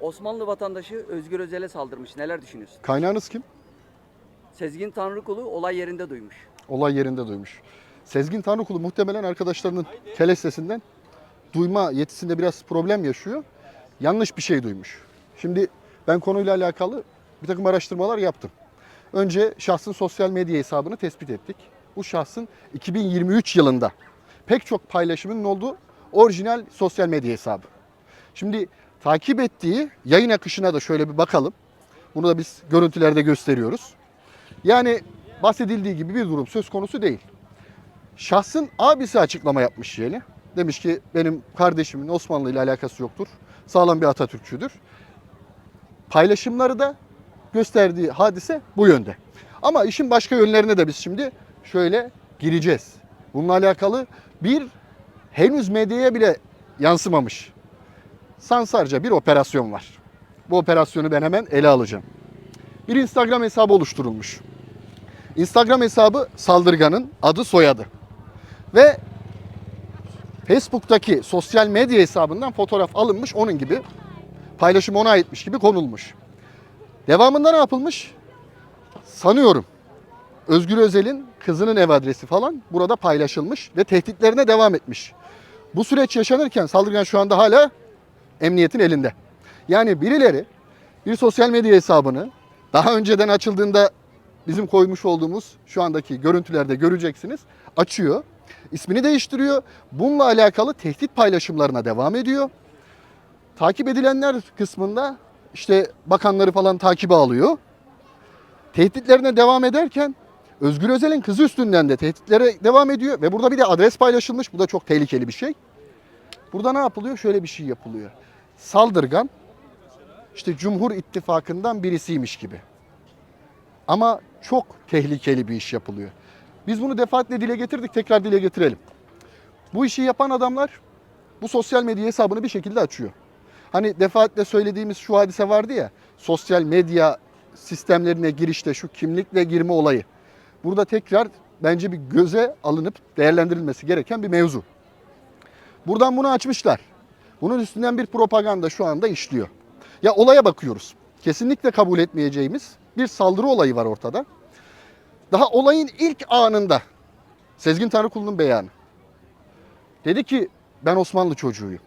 Osmanlı vatandaşı Özgür Özel'e saldırmış. Neler düşünüyorsun? Kaynağınız kim? Sezgin Tanrıkulu olay yerinde duymuş. Olay yerinde duymuş. Sezgin Tanrıkulu muhtemelen arkadaşlarının kele sesinden duyma yetisinde biraz problem yaşıyor. Yanlış bir şey duymuş. Şimdi ben konuyla alakalı bir takım araştırmalar yaptım. Önce şahsın sosyal medya hesabını tespit ettik. Bu şahsın 2023 yılında pek çok paylaşımının olduğu orijinal sosyal medya hesabı. Şimdi takip ettiği yayın akışına da şöyle bir bakalım. Bunu da biz görüntülerde gösteriyoruz. Yani bahsedildiği gibi bir durum söz konusu değil. Şahsın abisi açıklama yapmış yeni. Demiş ki benim kardeşimin Osmanlı ile alakası yoktur. Sağlam bir Atatürkçüdür. Paylaşımları da gösterdiği hadise bu yönde. Ama işin başka yönlerine de biz şimdi şöyle gireceğiz. Bununla alakalı bir henüz medyaya bile yansımamış sansarca bir operasyon var. Bu operasyonu ben hemen ele alacağım. Bir Instagram hesabı oluşturulmuş. Instagram hesabı saldırganın adı soyadı. Ve Facebook'taki sosyal medya hesabından fotoğraf alınmış onun gibi paylaşım ona aitmiş gibi konulmuş. Devamında ne yapılmış? Sanıyorum Özgür Özel'in kızının ev adresi falan burada paylaşılmış ve tehditlerine devam etmiş. Bu süreç yaşanırken saldırgan şu anda hala emniyetin elinde. Yani birileri bir sosyal medya hesabını daha önceden açıldığında bizim koymuş olduğumuz şu andaki görüntülerde göreceksiniz. Açıyor. ismini değiştiriyor. Bununla alakalı tehdit paylaşımlarına devam ediyor. Takip edilenler kısmında işte bakanları falan takibe alıyor. Tehditlerine devam ederken Özgür Özel'in kızı üstünden de tehditlere devam ediyor ve burada bir de adres paylaşılmış. Bu da çok tehlikeli bir şey. Burada ne yapılıyor? Şöyle bir şey yapılıyor. Saldırgan işte Cumhur İttifakı'ndan birisiymiş gibi. Ama çok tehlikeli bir iş yapılıyor. Biz bunu defaatle dile getirdik, tekrar dile getirelim. Bu işi yapan adamlar bu sosyal medya hesabını bir şekilde açıyor. Hani defaatle söylediğimiz şu hadise vardı ya, sosyal medya sistemlerine girişte şu kimlikle girme olayı. Burada tekrar bence bir göze alınıp değerlendirilmesi gereken bir mevzu. Buradan bunu açmışlar. Bunun üstünden bir propaganda şu anda işliyor. Ya olaya bakıyoruz. Kesinlikle kabul etmeyeceğimiz bir saldırı olayı var ortada. Daha olayın ilk anında Sezgin Tanrıkulu'nun beyanı. Dedi ki ben Osmanlı çocuğuyum.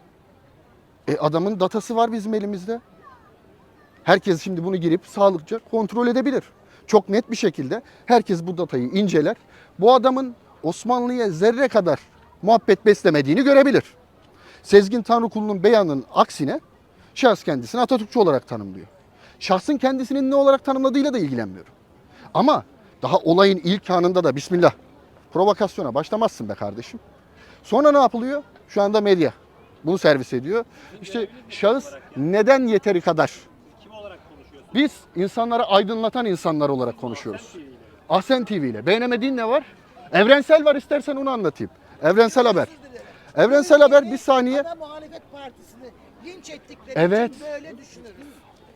E adamın datası var bizim elimizde. Herkes şimdi bunu girip sağlıkça kontrol edebilir. Çok net bir şekilde herkes bu datayı inceler. Bu adamın Osmanlı'ya zerre kadar muhabbet beslemediğini görebilir. Sezgin Tanrıkulu'nun beyanının aksine şahıs kendisini Atatürkçü olarak tanımlıyor. Şahsın kendisinin ne olarak tanımladığıyla da ilgilenmiyorum. Ama daha olayın ilk anında da Bismillah provokasyona başlamazsın be kardeşim. Sonra ne yapılıyor? Şu anda medya bunu servis ediyor. İşte şahıs neden yeteri kadar? Biz insanları aydınlatan insanlar olarak konuşuyoruz. Ahsen TV ile. Beğenemediğin ne var? Evrensel var istersen onu anlatayım. Evrensel haber. Evrensel haber bir saniye. Ana muhalefet partisini linç ettikleri Evet. için böyle düşünürüz.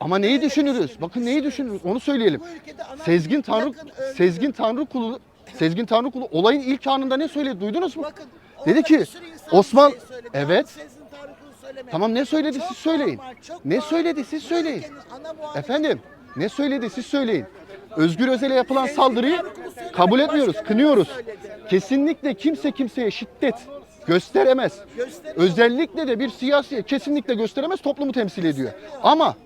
Ama neyi düşünürüz? Bakın neyi düşünürüz? Onu söyleyelim. Ülkede ana Sezgin Tanrı öldü. Sezgin Sezgin Tanrıkulu olayın ilk anında ne söyledi? Duydunuz mu? Bakın, Dedi ki, Osman- şey söyledi. Evet. Sezgin. Tamam ne söyledi Çok siz söyleyin. normal, Ne normal. söyledi siz söyleyin. Efendim ne söyledi siz söyleyin. Özgür Özel'e yapılan Sezgin saldırıyı kabul etmiyoruz, kınıyoruz. Kesinlikle kimse kimseye şiddet gösteremez. Özellikle de bir siyasi kesinlikle gösteremez toplumu temsil ediyor. Ama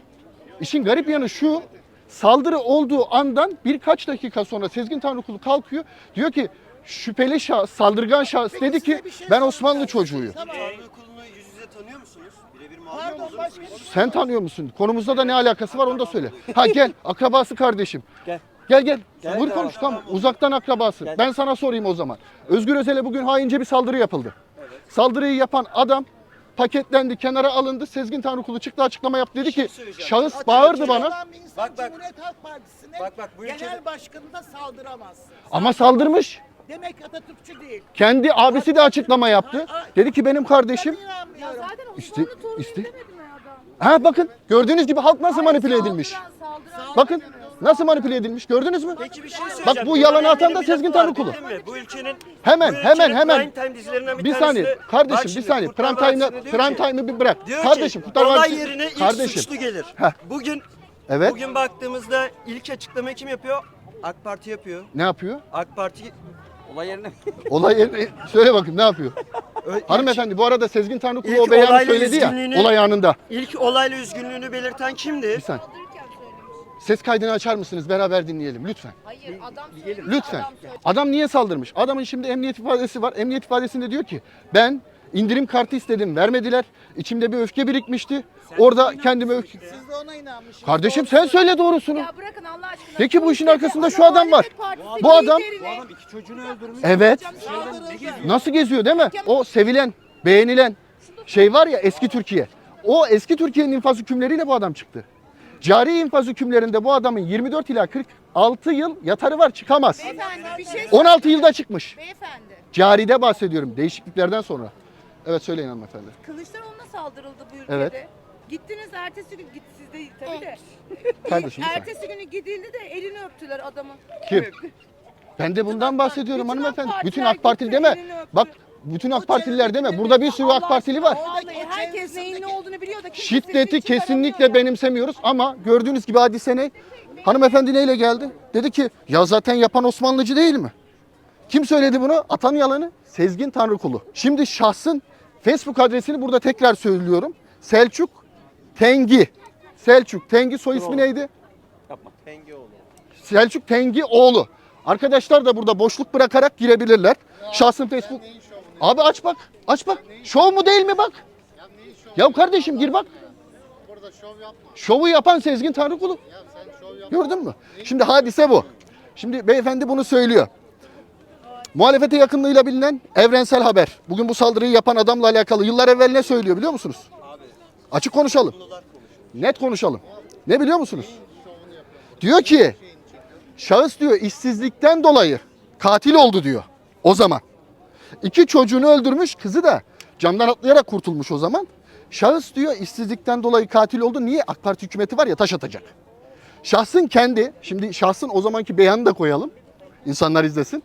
işin garip yanı şu saldırı olduğu andan birkaç dakika sonra Sezgin Tanrıkulu kalkıyor. Diyor ki şüpheli şahıs, saldırgan şahıs dedi ki bir şey ben Osmanlı çocuğuyum. Tamam. Tanrı kulunu yüz yüze tanıyor musunuz? Birebir muhabbet Pardon başka Sen tanıyor musun? Konumuzda da ne alakası var onu da söyle. Ha gel akrabası kardeşim. Gel. Gel gel. Gel, konuş tamam. Uzaktan akrabası. Ben sana sorayım o zaman. Özgür Özel'e bugün haince bir saldırı yapıldı. Saldırıyı yapan adam paketlendi, kenara alındı. Sezgin Tanrıkulu çıktı açıklama yaptı. Dedi ki söyleyeceğim. şahıs bağırdı bana. Bak, bak. Cumhuriyet Halk Partisi'ne Bak, bak, bu genel ülkede- başkanına saldıramaz. Ama saldırmış. Demek Atatürkçü değil. Kendi abisi de açıklama yaptı. Dedi ki benim kardeşim. Ben inanmıyorum. Zaten İşte- Osmanlı torunu işte- demedi mi adam? Ha bakın gördüğünüz gibi halk nasıl manipüle edilmiş. saldıran, saldıran Bakın Nasıl manipüle edilmiş gördünüz mü? Peki bir şey söyleyeceğim. Bak bu yalanı atan da Sezgin Tanrıkulu. Bu ülkenin Hemen bu hemen ülkenin hemen. prime time dizilerinden bir, Bir saniye. Kardeşim bir saniye. Prime time'ı prime time'ı bir bırak. Diyor Kardeşim ki Kurtlar olay Vadisi. yerine ilk Kardeşim. suçlu gelir. Heh. Bugün Evet. bugün baktığımızda ilk açıklamayı kim yapıyor? AK Parti yapıyor. Ne yapıyor? AK Parti Olay yerine Olay yerine söyle bakayım ne yapıyor? Hanımefendi bu arada Sezgin Tanrıkulu o beyanı söyledi ya olay anında. ilk olayla üzgünlüğünü belirten kimdi? Bir saniye. Ses kaydını açar mısınız? Beraber dinleyelim lütfen. Hayır adam söylüyor. Lütfen. Adam söylüyor. Adam niye saldırmış? Adamın şimdi emniyet ifadesi var. Emniyet ifadesinde diyor ki ben indirim kartı istedim vermediler. İçimde bir öfke birikmişti. Orada kendime öfke... Siz de ona inanmışsınız. Kardeşim sen söyle doğrusunu. Ya bırakın Allah aşkına. Peki bu işin arkasında şu adam adam var. muhalefet partisi Bu adam- iki çocuğunu öldürmüş. Evet. Nasıl geziyor değil mi? O sevilen, beğenilen şey var ya eski Türkiye. O eski Türkiye'nin infaz hükümleriyle bu adam çıktı. Cari infaz hükümlerinde bu adamın 24 ila 46 yıl yatarı var çıkamaz. Beyefendi bir şey 16 yılda çıkmış. Beyefendi. Caride bahsediyorum değişikliklerden sonra. Evet söyleyin hanımefendi. Kılıçdaroğlu'na saldırıldı bu ülkede. Evet. Gittiniz ertesi gün git siz de tabii de. Kardeşim lütfen. ertesi günü gidildi de elini öptüler adamın. Kim? Ben de bundan bahsediyorum Bütün hanımefendi. Bütün Partiler AK Partili gitti, deme. elini öptü. Bak bütün AK Partililer deme. Burada bir sürü AK Partili var. Vallahi herkes neyin ne olduğunu biliyor da kimse Şiddeti kesinlikle benimsemiyoruz ama gördüğünüz gibi hadise ne? Hanımefendi neyle geldi? Dedi ki ya zaten yapan Osmanlıcı değil mi? Kim söyledi bunu? Atan yalanı Sezgin Tanrıkulu. Şimdi şahsın Facebook adresini burada tekrar söylüyorum. Selçuk Tengi. Selçuk Tengi soy ismi neydi? yapma. Selçuk Tengi oğlu. Arkadaşlar da burada boşluk bırakarak girebilirler. Şahsın Facebook. Abi aç bak. Aç bak. Şov mu değil mi bak. Ya kardeşim gir bak. Şovu yapan Sezgin Tanrıkulu. Gördün mü? Şimdi hadise bu. Şimdi beyefendi bunu söylüyor. Muhalefete yakınlığıyla bilinen evrensel haber. Bugün bu saldırıyı yapan adamla alakalı yıllar evvel ne söylüyor biliyor musunuz? Açık konuşalım. Net konuşalım. Ne biliyor musunuz? Diyor ki şahıs diyor işsizlikten dolayı katil oldu diyor o zaman. İki çocuğunu öldürmüş kızı da camdan atlayarak kurtulmuş o zaman. Şahıs diyor işsizlikten dolayı katil oldu. Niye? AK Parti hükümeti var ya taş atacak. Şahsın kendi, şimdi şahsın o zamanki beyanını da koyalım. İnsanlar izlesin.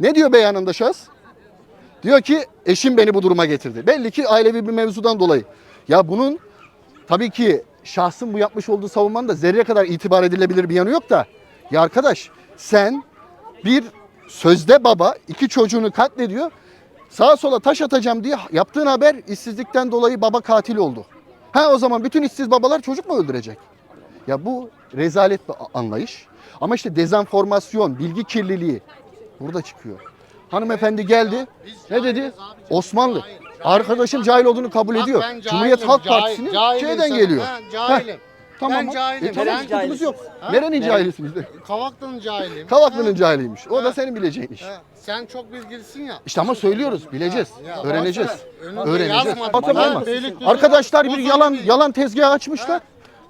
Ne diyor beyanında şahıs? Diyor ki eşim beni bu duruma getirdi. Belli ki ailevi bir mevzudan dolayı. Ya bunun tabii ki şahsın bu yapmış olduğu savunmanın da zerre kadar itibar edilebilir bir yanı yok da. Ya arkadaş sen bir sözde baba iki çocuğunu katlediyor. Sağa sola taş atacağım diye yaptığın haber işsizlikten dolayı baba katil oldu. Ha o zaman bütün işsiz babalar çocuk mu öldürecek? Ya bu rezalet bir anlayış. Ama işte dezenformasyon, bilgi kirliliği burada çıkıyor. Hanımefendi geldi. Ne dedi? Osmanlı. Arkadaşım cahil olduğunu kabul ediyor. Cumhuriyet Halk Partisi'nin şeyden geliyor. Ha, cahilim. Tamam. Ben cahilim. E, tamam, Ben sıkıntımız yok. Ha? Nerenin cahilisiniz? de? Kavaklı'nın cahiliyim. Kavaklı'nın cahiliymiş. O da senin bileceğin iş. ha. Sen çok bilgilisin ya. İşte ama söylüyoruz, bileceğiz, Ya, öğreneceğiz. Önünde Öğreneceğiz. Ben mı? Beylikdüzü- Arkadaşlar bir Bozuldu yalan değil. yalan tezgah açmışlar.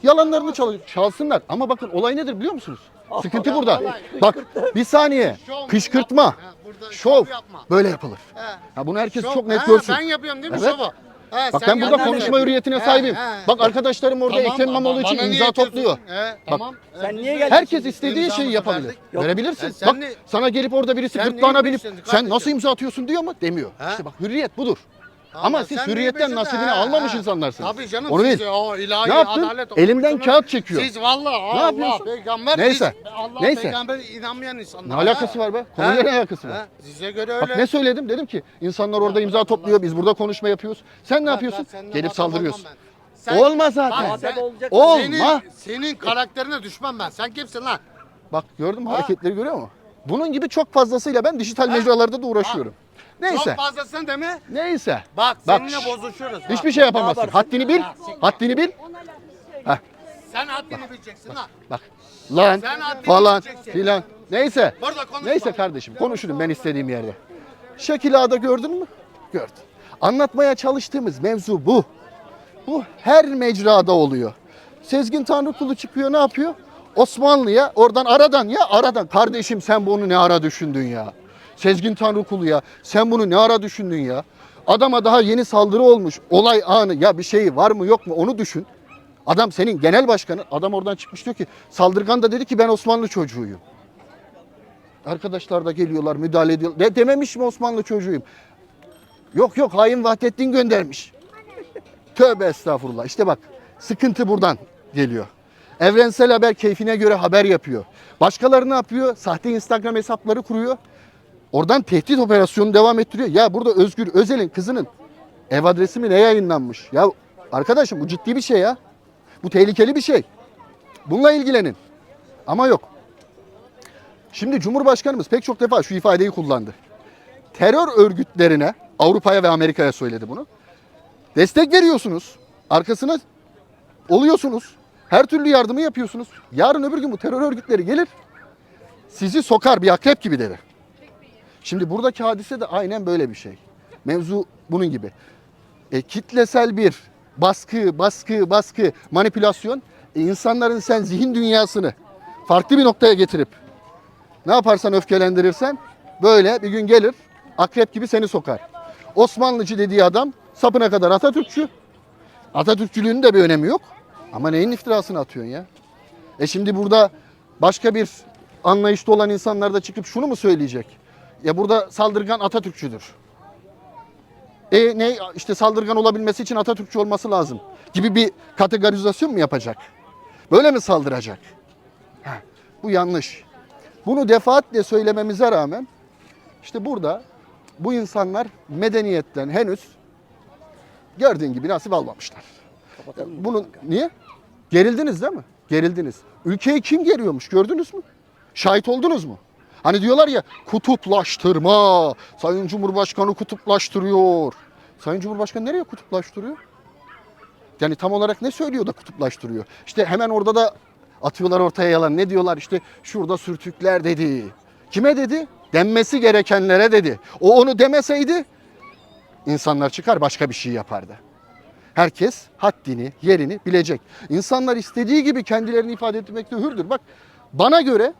Yalanlarını çal çalsınlar. Ama bakın olay nedir biliyor musunuz? Sıkıntı burada. Bak bir saniye. Şov Kışkırtma. yapma. Ha, burada Şov. şov yapma. Böyle yapılır. Ha. Ha bunu herkes Şov- çok net Ha, görsün. Ben yapıyorum değil mi Evet. şovu? Ha, Bak sen ben burada konuşma hürriyetine sahibim. he, Bak arkadaşlarım orada Tamam, Ekrem İmamoğlu için imza yapıyorsun? topluyor. He, tamam. Sen niye geldin? Herkes istediği şeyi İmzamızı yapabilir. verdik. Verebilirsin. Sen Bak ne- sana gelip orada birisi Sen gırtlağına neyi binip beşledin sen kardeşim? nasıl imza atıyorsun diyor mu? Demiyor. He? İşte bak hürriyet budur. Ama siz sen hürriyetten nasibini beşledin? almamış Ha, insanlarsınız. Tabii canım Onu siz değil. o ilahi Ne yaptın? adalet Elimden okumuyorsunuz. kağıt çekiyor. Siz vallahi Ne Allah yapıyorsun? peygamber Neyse, biz- Allah neyse. peygamber inanmayan insanlar. Ne alakası var be? Konuyla ne alakası var? Size göre öyle. Bak ne söyledim? Dedim ki insanlar orada imza topluyor. Biz burada konuşma yapıyoruz. Sen ne yapıyorsun? Ben seninle Gelip saldırıyorsun. olmam ben. Sen- Olmaz zaten. Bak, sen- olacak. Olma. Senin, senin karakterine düşmem ben. Sen kimsin lan? Bak gördün mü hareketleri görüyor musun? Bunun gibi çok fazlasıyla ben dijital mecralarda da uğraşıyorum. Neyse. Çok fazlasın değil mi? Neyse. Bak, Bak, seninle bozuşuruz. Bak, Hiçbir şey yapamazsın. Haddini bil. Haddini bil. Sen haddini bileceksin lan. Bak. Lan Sen haddini falan bileceksin. filan. Neyse. Burada konuşma. Neyse kardeşim konuşurum ben istediğim yerde. Şekil A'da gördün mü? Gördüm. Anlatmaya çalıştığımız mevzu bu. Bu her mecrada oluyor. Sezgin Tanrıkulu çıkıyor ne yapıyor? Osmanlı'ya oradan aradan ya aradan. Kardeşim sen bunu ne ara düşündün ya? Sezgin Tanrıkulu ya sen bunu ne ara düşündün ya? Adama daha yeni saldırı olmuş. Olay anı ya bir şey var mı yok mu onu düşün. Adam senin genel başkanın. Adam oradan çıkmış diyor ki saldırgan da dedi ki ben Osmanlı çocuğuyum. Arkadaşlar da geliyorlar müdahale ediyorlar. De, dememiş mi Osmanlı çocuğuyum? Yok yok hain Vahdettin göndermiş. Tövbe estağfurullah. İşte bak sıkıntı buradan geliyor. Evrensel Haber keyfine göre haber yapıyor. Başkaları ne yapıyor? Sahte Instagram hesapları kuruyor. Oradan tehdit operasyonu devam ettiriyor. Ya burada Özgür Özel'in kızının ev adresi mi ne yayınlanmış? Ya arkadaşım bu ciddi bir şey ya. Bu tehlikeli bir şey. Bununla ilgilenin. Ama yok. Şimdi Cumhurbaşkanımız pek çok defa şu ifadeyi kullandı. Terör örgütlerine, Avrupa'ya ve Amerika'ya söyledi bunu. Destek veriyorsunuz. Arkasına oluyorsunuz. Her türlü yardımı yapıyorsunuz. Yarın öbür gün bu terör örgütleri gelir. Sizi sokar bir akrep gibi dedi. Şimdi buradaki hadise de aynen böyle bir şey. Mevzu bunun gibi. E, kitlesel bir baskı, baskı, baskı, manipülasyon. E, insanların sen zihin dünyasını farklı bir noktaya getirip ne yaparsan öfkelendirirsen böyle bir gün gelir akrep gibi seni sokar. Osmanlıcı dediği adam sapına kadar Atatürkçü. Atatürkçülüğünün de bir önemi yok. Ama neyin iftirasını atıyorsun ya? E şimdi burada başka bir anlayışta olan insanlar da çıkıp şunu mu söyleyecek? Ya burada saldırgan Atatürkçüdür. E ne işte saldırgan olabilmesi için Atatürkçü olması lazım gibi bir kategorizasyon mu yapacak? Böyle mi saldıracak? Heh, bu yanlış. Bunu defaatle söylememize rağmen işte burada bu insanlar medeniyetten henüz gördüğün gibi nasip almamışlar. Kapatalım mı? Bunun niye? Gerildiniz değil mi? Gerildiniz. Ülkeyi kim geriyormuş gördünüz mü? Şahit oldunuz mu? Hani diyorlar ya kutuplaştırma. Sayın Cumhurbaşkanı kutuplaştırıyor. Sayın Cumhurbaşkanı nereye kutuplaştırıyor? Yani tam olarak ne söylüyor da kutuplaştırıyor? İşte hemen orada da atıyorlar ortaya yalan. Ne diyorlar? İşte şurada sürtükler dedi. Kime dedi? Denmesi gerekenlere dedi. O onu demeseydi insanlar çıkar başka bir şey yapardı. Herkes haddini, yerini bilecek. İnsanlar istediği gibi kendilerini ifade etmekte hürdür. Bak bana göre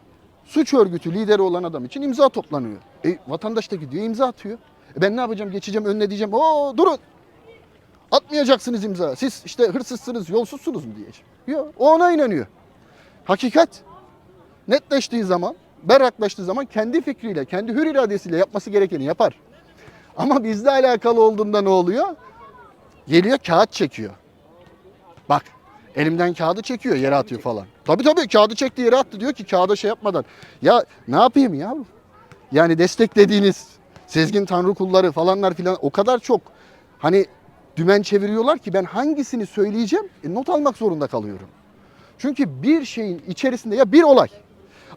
suç örgütü lideri olan adam için imza toplanıyor. E, vatandaş da gidiyor imza atıyor. E, ben ne yapacağım? Geçeceğim önüne diyeceğim. Oo durun. Atmayacaksınız imza. Siz işte hırsızsınız, yolsuzsunuz mu diyeceğim. Yok. O ona inanıyor. Hakikat netleştiği zaman, berraklaştığı zaman kendi fikriyle, kendi hür iradesiyle yapması gerekeni yapar. Ama bizle alakalı olduğunda ne oluyor? Geliyor kağıt çekiyor. Bak elimden kağıdı çekiyor yere atıyor falan. Tabii tabii kağıdı çekti yere attı diyor ki kağıda şey yapmadan. Ya ne yapayım ya? Yani desteklediğiniz Sezgin Tanrı kulları falanlar filan o kadar çok hani dümen çeviriyorlar ki ben hangisini söyleyeceğim e, not almak zorunda kalıyorum. Çünkü bir şeyin içerisinde ya bir olay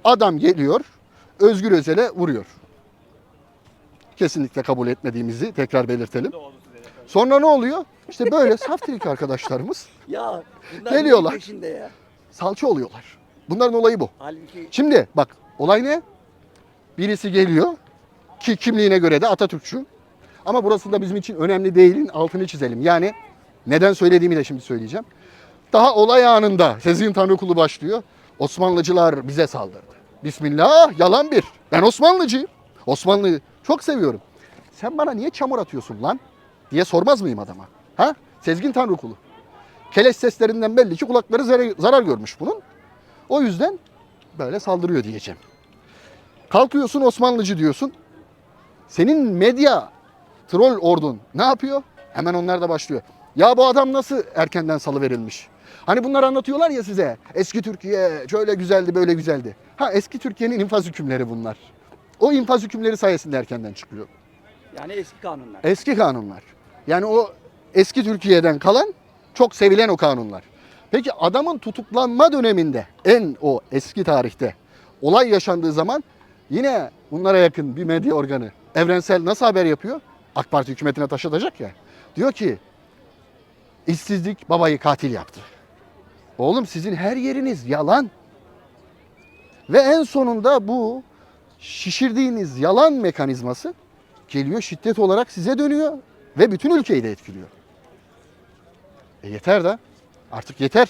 adam geliyor Özgür Özel'e vuruyor. Kesinlikle kabul etmediğimizi tekrar belirtelim. Sonra ne oluyor? İşte böyle saftirik arkadaşlarımız Ya bunlar Geliyorlar. peşinde ya. salça oluyorlar. Bunların olayı bu. Halbuki Şimdi bak olay ne? Birisi geliyor ki kimliğine göre de Atatürkçü. Ama burası da bizim için önemli değilin altını çizelim. Yani neden söylediğimi de şimdi söyleyeceğim. Daha olay anında Sezgin Tanrıkulu başlıyor. Osmanlıcılar bize saldırdı. Bismillah yalan bir. Ben Osmanlıcıyım. Osmanlı'yı çok seviyorum. Sen bana niye çamur atıyorsun lan? Diye sormaz mıyım adama? Ha? Sezgin Tanrıkulu. Keleş seslerinden belli ki kulakları zarar, zarar görmüş bunun. O yüzden böyle saldırıyor diyeceğim. Kalkıyorsun Osmanlıcı diyorsun. Senin medya troll ordun ne yapıyor? Hemen onlar da başlıyor. Ya bu adam nasıl erkenden salı verilmiş? Hani bunlar anlatıyorlar ya size. Eski Türkiye şöyle güzeldi böyle güzeldi. Ha eski Türkiye'nin infaz hükümleri bunlar. O infaz hükümleri sayesinde erkenden çıkıyor. yani eski kanunlar. Eski kanunlar. Yani o eski Türkiye'den kalan çok sevilen o kanunlar. Peki adamın tutuklanma döneminde en o eski tarihte olay yaşandığı zaman yine bunlara yakın bir medya organı evrensel nasıl haber yapıyor? AK Parti hükümetine taşıtacak ya. Diyor ki işsizlik babayı katil yaptı. Oğlum sizin her yeriniz yalan. Ve en sonunda bu şişirdiğiniz yalan mekanizması geliyor şiddet olarak size dönüyor ve bütün ülkeyi de etkiliyor. E yeter de artık yeter.